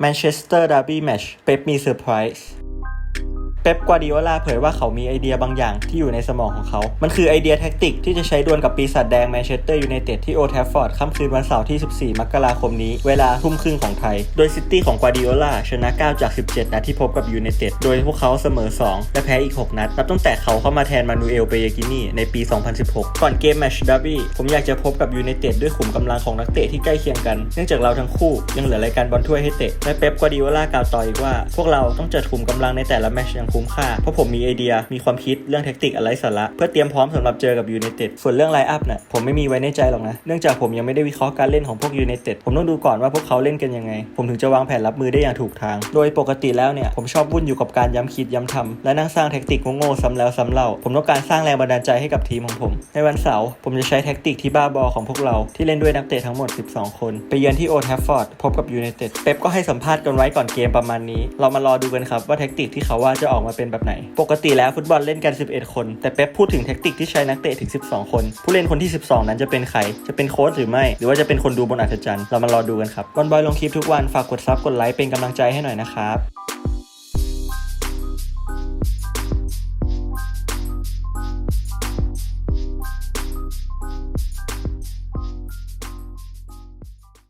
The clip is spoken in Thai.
แมนเชสเตอร์ดาร์บี้แมชเป๊ปมีเซอร์ไพรส์ เป๊ป กวาดิโอลาเผยว่าเขามีไอเดียบางอย่างที่อยู่ในสมองของเขา มันคือไอเดียแท็กติกที่จะใช้ดวลกับปีศาจแดงแมนเชสเตอร์ยูไนเต็ดที่โอแทฟฟอร์ดค่ำคืนวันเสาร์ที่ 14 มกราคมนี้ เวลาทุ่มครึ่งของไทย โดยซิตี้ของกวาดิโอลาชนะ 9 จาก 17 นัดที่พบกับยูไนเต็ด โดยพวกเขาเสมอ 2 และแพ้อีก 6 นัด นับตั้งแต่เขาเข้ามาแทนมานูเอลเปเยกินีในปี 2016 ก่อนเกมแมชดาร์บี้ ผมอยากจะพบกับยูไนเต็ดด้วยขุมกำลังของนักเตะที่ใกล้เคียงกัน เนื่องจากเราทั้งคู่ยังเหลือรายการบอลถ้วยให้เตะ และเป๊ป กวาดิโอลากล่าวต่ออีกว่า พวกเราต้องจัดขุมกำลังในแต่ละแมชอย่างคุ้มค่า เพราะผมมีไอเดีย มีความคิดเรื่องแท็กติกอะไรสาระ เพื่อเตรียมพร้อมสำหรับเจอกับยูไนเต็ด ส่วนเรื่องไลน์อัพน่ะผมไม่มีไว้ในใจหรอกนะ เนื่องจากผมยังไม่ได้วิเคราะห์การเล่นของพวกยูไนเต็ด ผมต้องดูก่อนว่าพวกเขาเล่นกันยังไง ผมถึงจะวางแผนรับมือได้อย่างถูกทาง โดยปกติแล้วเนี่ยผมชอบวุ่นอยู่กับการย้ำคิดย้ำทำและนั่งสร้างแท็กติกโง่ๆซ้ำแล้วซ้ำเล่า ผมต้องการสร้างแรงบันดาลใจให้กับทีมของผม ในวันเสาร์ผมจะใช้แท็กติกที่บ้าบอของพวกเราที่เล่นด้วยนักเตะทั้งหมด 12 คน ไปเยือนที่โอทัฟฟอร์ดพบกับยูไนเต็ดเป๊ปก็ให้สัมภาษณ์กันไว้ก่อนเกมประมาณนี้ เรามารอดูกันครับว่าแท็กติกที่เขาว่าจะออกมาเป็นแบบไหน ปกติแล้วฟุตบอลเล่นกัน 11 คน แต่เป๊ปพูดถึงแท็กติกที่ใช้นักเตะถึง 12 คน ผู้เล่นคนที่ 12 นั้นจะเป็นใคร จะเป็นโค้ชหรือไม่ หรือว่าจะเป็นคนดูบนอัศจรรย์ เรามารอดูกันครับกอนบอยลงคลิปทุกวัน ฝากกดซับ กดไลค์ เป็นกำลังใจให้หน่อยนะครับ